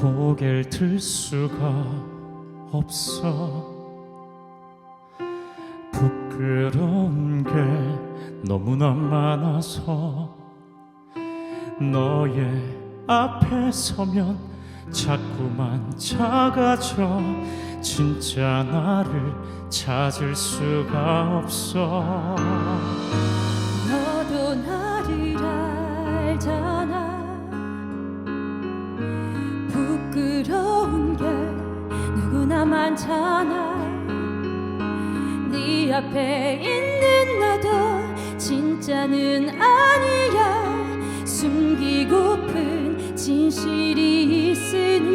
고개를 들 수가 없어. 부끄러운 게 너무나 많아서 너의 앞에 서면 자꾸만 작아져 진짜 나를 찾을 수가 없어 많잖아 네 앞에 있는 나도 진짜는 아니야. 숨기고픈 진실이 있으니.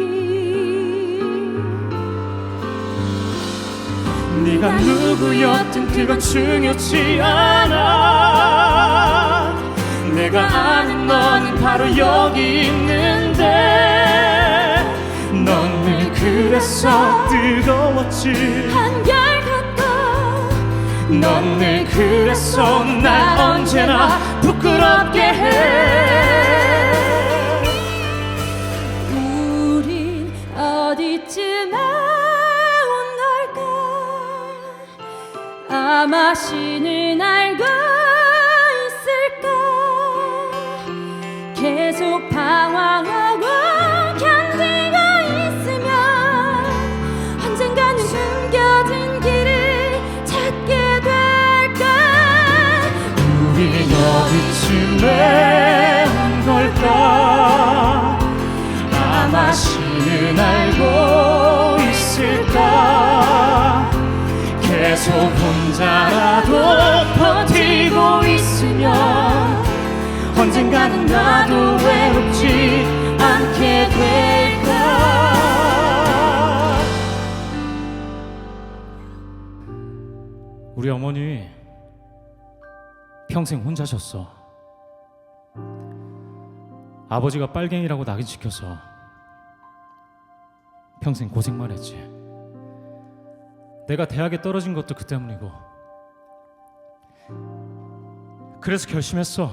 네가 누구였든 그건 중요치 않아. 내가 아는 너는 바로 여기 있는 그랬어 뜨거웠지. 한결같다 넌 늘 그랬어. 날 언제나 부끄럽게 해. 우린 어디쯤에 온 걸까? 아마 신은 알고 있을까? 계속 방황하 신은 알고 있을까 계속 혼자라도 버티고 있으면 언젠가는 나도 외롭지 않게 될까 우리 어머니 평생 혼자셨어. 아버지가 빨갱이라고 낙인 시켜서 평생 고생만 했지. 내가 대학에 떨어진 것도 그 때문이고. 그래서 결심했어.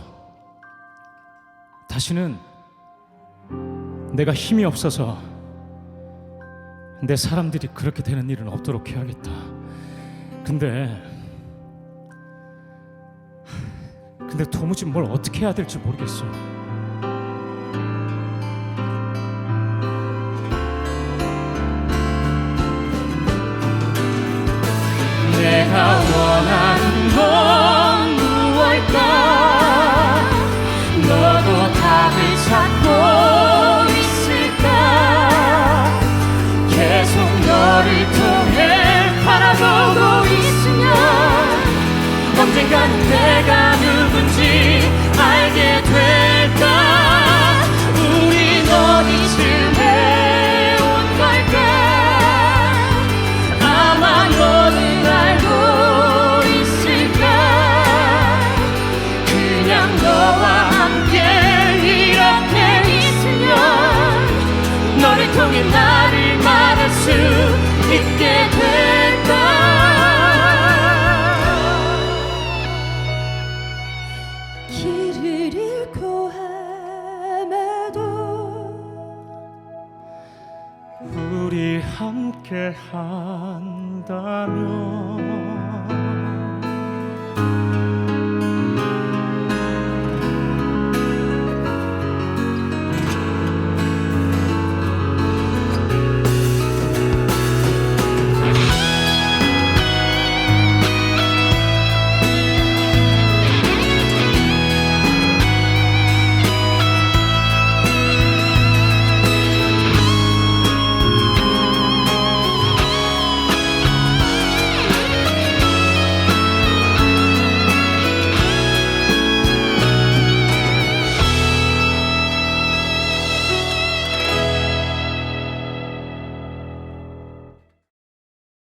다시는 내가 힘이 없어서 내 사람들이 그렇게 되는 일은 없도록 해야겠다. 근데 근데 도무지 뭘 어떻게 해야 될지 모르겠어. 언 길을 잃고 헤매도 우리 함께 한다면